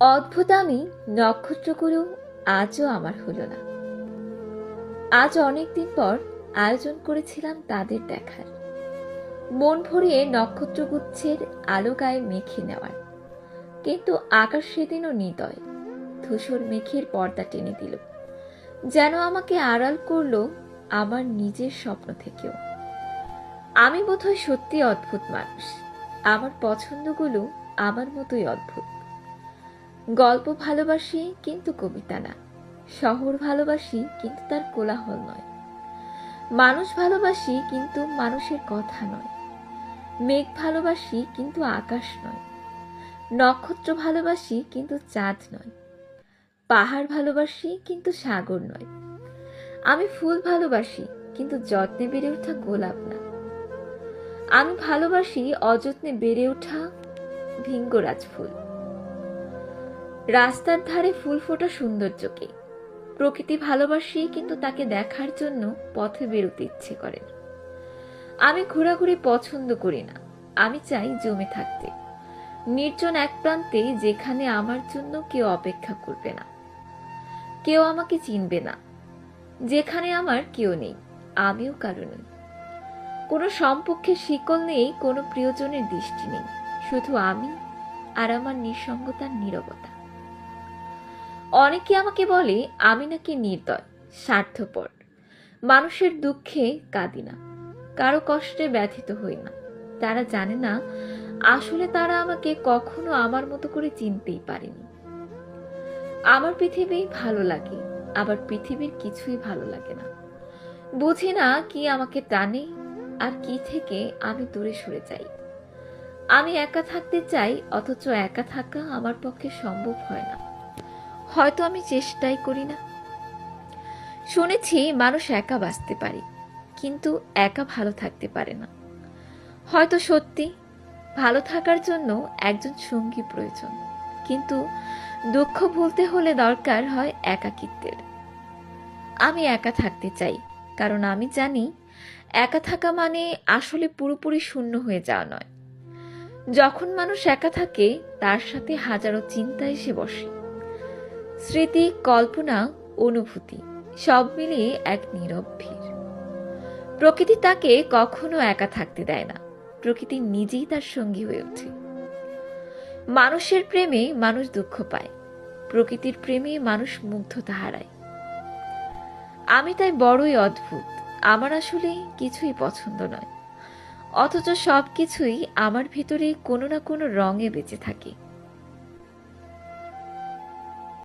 অদ্ভুত আমি নক্ষত্রগুলো আজও আমার হলো না। আজ অনেকদিন পর আয়োজন করেছিলাম তাদের দেখার। মন ভরিয়ে নক্ষত্রগুচ্ছের আলো গায়ে মেখে নেওয়ার। কিন্তু আকাশ সেদিনও নিদয়। ধূসর মেঘের পর্দা টেনে দিল। যেন আমাকে আড়াল করল আমার নিজের স্বপ্ন থেকেও। আমি বোধহয় সত্যি অদ্ভুত মানুষ। আমার পছন্দগুলো আমার মতোই অদ্ভুত। গল্প ভালোবাসি কিন্তু কবিতা না। শহর ভালোবাসি কিন্তু তার কোলাহল নয়। মানুষ ভালোবাসি কিন্তু মানুষের কথা নয়। মেঘ ভালোবাসি কিন্তু আকাশ নয়। নক্ষত্র ভালোবাসি কিন্তু চাঁদ নয়। পাহাড় ভালোবাসি কিন্তু সাগর নয়। আমি ফুল ভালোবাসি কিন্তু যত্নে বেড়ে ওঠা গোলাপ না। আমি ভালোবাসি অযত্নে বেড়ে ওঠা ভিঙ্গরাজ ফুল। রাস্তার ধারে ফুল ফোটা সৌন্দর্যকে। প্রকৃতি ভালোবাসি কিন্তু তাকে দেখার জন্য পথে বেরোতে ইচ্ছে করে না। আমি ঘোরাঘুরি পছন্দ করি না। আমি চাই জমে থাকতে। নির্জন এক প্রান্তে যেখানে আমার জন্য কেউ অপেক্ষা করবে না। কেউ আমাকে চিনবে না। যেখানে আমার কেউ নেই। আমিও কারও নেই। কোনো সম্পর্কের শিকল নেই, কোনো প্রিয়জনের দৃষ্টি নেই। শুধু আমি আর আমার নিঃসঙ্গতার নীরবতা। অনেকে আমাকে বলে, আমি নাকি নির্দয়, স্বার্থপর। মানুষের দুঃখে কাঁদি না, কারও কষ্টে ব্যথিত হই না। তারা জানে না, আসলে তারা আমাকে কখনো আমার মতো করে চিনতেই পারেনি। আমার পৃথিবী ভালো লাগে, আবার পৃথিবীর কিছুই ভালো লাগে না। বুঝি না কি আমাকে টানে আর কি থেকে আমি দূরে সরে যাই। আমি একা থাকতে চাই, অথচ একা থাকা আমার পক্ষে সম্ভব হয় না। হয়তো আমি চেষ্টাই করি না। শুনেছি মানুষ একা বাঁচতে পারে, কিন্তু একা ভালো থাকতে পারে না। হয়তো সত্যি, ভালো থাকার জন্য একজন সঙ্গী প্রয়োজন, কিন্তু দুঃখ ভুলতে হলে দরকার হয় একাকিত্বের। আমি একা থাকতে চাই, কারণ আমি জানি, একা থাকা মানে আসলে পুরোপুরি শূন্য হয়ে যাওয়া নয়। যখন মানুষ একা থাকে, তার সাথে হাজারো চিন্তা এসে বসে। স্মৃতি, কল্পনা, অনুভূতি, সব মিলিয়ে এক নীরব ভিড়। প্রকৃতি তাকে কখনো একা থাকতে দেয় না। প্রকৃতি নিজেই তার সঙ্গী হয়ে ওঠে। মানুষের প্রেমে মানুষ দুঃখ পায়। প্রকৃতির প্রেমে মানুষ মুগ্ধতা হারায়। আমি তাই বড়ই অদ্ভুত। আমার আসলে কিছুই পছন্দ নয়। অথচ সব কিছুই আমার ভিতরে কোনো না কোনো রঙে বেঁচে থাকে।